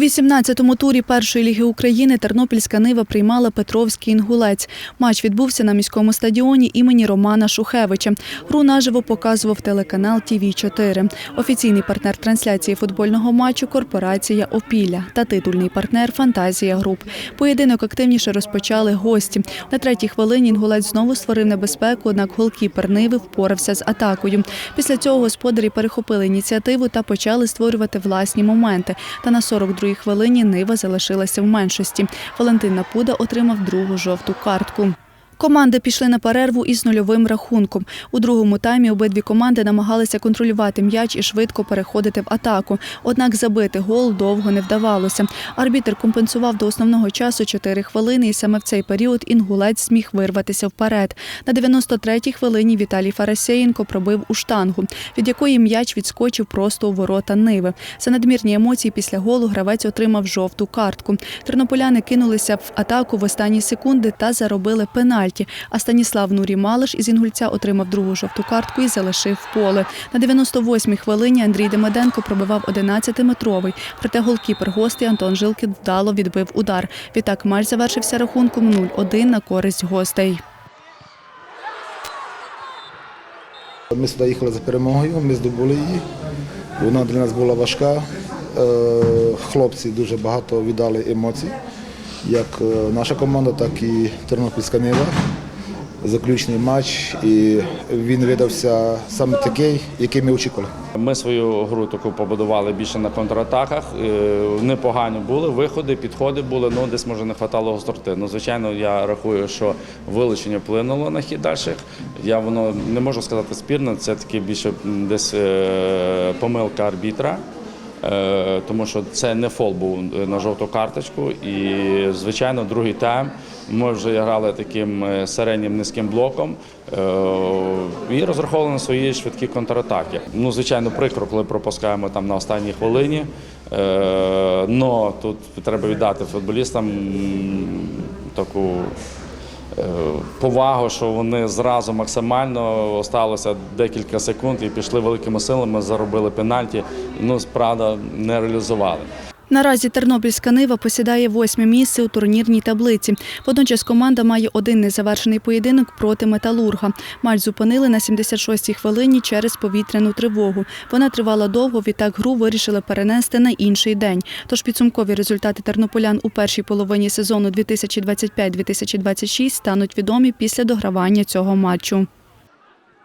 18-му турі першої ліги України Тернопільська Нива приймала Петровський інгулець. Матч відбувся на міському стадіоні імені Романа Шухевича. Гру наживо показував телеканал ТВ 4 Офіційний партнер трансляції футбольного матчу корпорація Опілля та титульний партнер Фантазія Груп. Поєдинок активніше розпочали гості. На третій хвилині інгулець знову створив небезпеку, однак голкіпер Ниви впорався з атакою. Після цього господарі перехопили ініціативу та почали створювати власні моменти. Та на 42-й хвилині Нива залишилася в меншості. Валентин Напуда отримав другу жовту картку. Команди пішли на перерву із нульовим рахунком. У другому таймі обидві команди намагалися контролювати м'яч і швидко переходити в атаку. Однак забити гол довго не вдавалося. Арбітер компенсував до основного часу 4 хвилини, і саме в цей період інгулець зміг вирватися вперед. На 93-й хвилині Віталій Фарасєєнко пробив у штангу, від якої м'яч відскочив просто у ворота Ниви. За надмірні емоції після голу гравець отримав жовту картку. Тернополяни кинулися в атаку в останні секунди та заробили пенальті. А Станіслав Нурі Малиш із Інгульця отримав другу жовту картку і залишив поле. На 98-й хвилині Андрій Демеденко пробивав 11-метровий. Проте голкіпер гостей Антон Жилкін вдало відбив удар. Відтак матч завершився рахунком 0-1 на користь гостей. Ми сюди їхали за перемогою, ми здобули її. Вона для нас була важка. Е, Хлопці дуже багато віддали емоцій, як е, наша команда, так і Тернопільська Нива. Заключний матч, і він видався саме такий, який ми очікували. Ми свою гру таку побудували більше на контратаках. Е, Непогані були виходи, підходи були. Ну десь може не вистачало гостроти. Ну звичайно, я рахую, що вилучення вплинуло на хід далі. Я воно не можу сказати спірно. Це таки більше десь е, помилка арбітра. Е, Тому що це не фол був на жовту карточку, і звичайно, другий тайм ми вже грали таким е, середнім низьким блоком е, і розраховували на свої швидкі контратаки. Ну, звичайно, прикро, коли пропускаємо там на останній хвилині. Но тут треба віддати футболістам таку повагу, що вони зразу максимально осталося декілька секунд і пішли великими силами, заробили пенальті. Ну, правда, не реалізували. Наразі Тернопільська Нива посідає восьме місце у турнірній таблиці. Водночас команда має один незавершений поєдинок проти металурга. Матч зупинили на 76-й хвилині через повітряну тривогу. Вона тривала довго, відтак гру вирішили перенести на інший день. Тож підсумкові результати тернополян у першій половині сезону 2025-2026 стануть відомі після догравання цього матчу.